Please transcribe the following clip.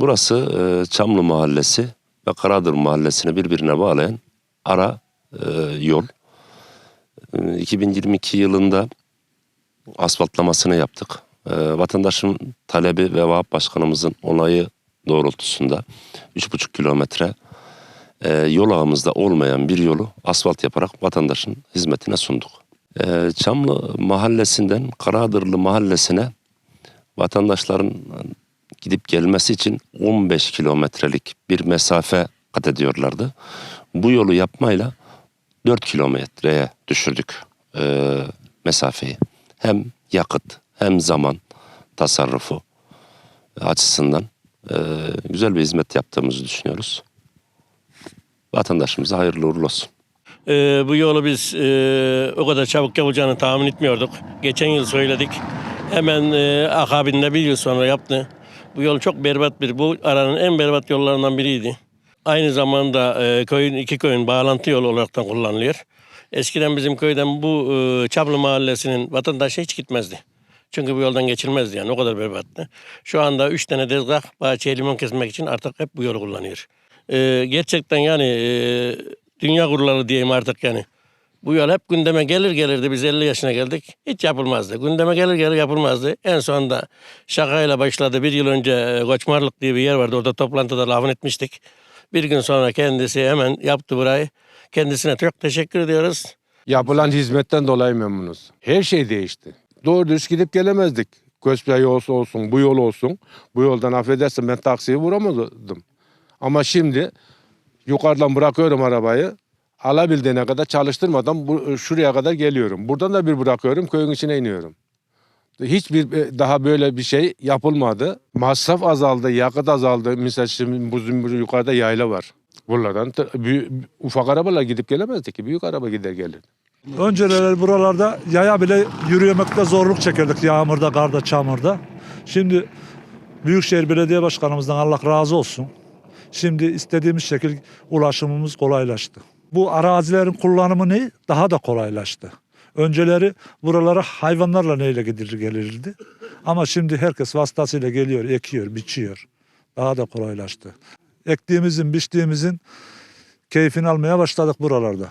Burası e, Çamlı Mahallesi ve Karadır Mahallesi'ni birbirine bağlayan ara e, yol. E, 2022 yılında asfaltlamasını yaptık. E, vatandaşın talebi ve Vahap Başkanımızın onayı doğrultusunda 3,5 kilometre e, yol ağımızda olmayan bir yolu asfalt yaparak vatandaşın hizmetine sunduk. E, Çamlı Mahallesi'nden Karadırlı Mahallesi'ne vatandaşların gidip gelmesi için 15 kilometrelik bir mesafe kat ediyorlardı. Bu yolu yapmayla 4 kilometreye düşürdük e, mesafeyi. Hem yakıt hem zaman tasarrufu açısından e, güzel bir hizmet yaptığımızı düşünüyoruz. Vatandaşımıza hayırlı uğurlu olsun. Ee, bu yolu biz e, o kadar çabuk yapılacağını tahmin etmiyorduk. Geçen yıl söyledik. Hemen e, akabinde bir yıl sonra yaptı. Bu yol çok berbat bir, bu aranın en berbat yollarından biriydi. Aynı zamanda e, köyün iki köyün bağlantı yolu olarak da kullanılıyor. Eskiden bizim köyden bu e, Çaplı Mahallesi'nin vatandaşı hiç gitmezdi. Çünkü bu yoldan geçilmezdi yani o kadar berbattı. Şu anda üç tane tezgah bahçeye limon kesmek için artık hep bu yolu kullanıyor. E, gerçekten yani e, dünya kuruları diyeyim artık yani. Bu yol hep gündeme gelir gelirdi. Biz 50 yaşına geldik. Hiç yapılmazdı. Gündeme gelir gelir yapılmazdı. En sonunda şakayla başladı. Bir yıl önce e, Koçmarlık diye bir yer vardı. Orada toplantıda lafını etmiştik. Bir gün sonra kendisi hemen yaptı burayı. Kendisine çok teşekkür ediyoruz. Yapılan hizmetten dolayı memnunuz. Her şey değişti. Doğru dürüst gidip gelemezdik. Köspe olsa olsun, bu yol olsun. Bu yoldan affedersin ben taksiyi vuramazdım. Ama şimdi yukarıdan bırakıyorum arabayı. Alabildiğine kadar çalıştırmadan bu, şuraya kadar geliyorum. Buradan da bir bırakıyorum, köyün içine iniyorum. Hiçbir e, daha böyle bir şey yapılmadı. Masraf azaldı, yakıt azaldı. Mesela şimdi bu bu yukarıda yayla var. Buralardan büyük, ufak arabalar gidip gelemezdi ki. Büyük araba gider gelir. Önceleri buralarda yaya bile yürüyemekte zorluk çekerdik yağmurda, karda, çamurda. Şimdi Büyükşehir Belediye Başkanımızdan Allah razı olsun. Şimdi istediğimiz şekil ulaşımımız kolaylaştı. Bu arazilerin kullanımı ne? Daha da kolaylaştı. Önceleri buralara hayvanlarla neyle gidilir gelirdi. Ama şimdi herkes vasıtasıyla geliyor, ekiyor, biçiyor. Daha da kolaylaştı. Ektiğimizin, biçtiğimizin keyfini almaya başladık buralarda.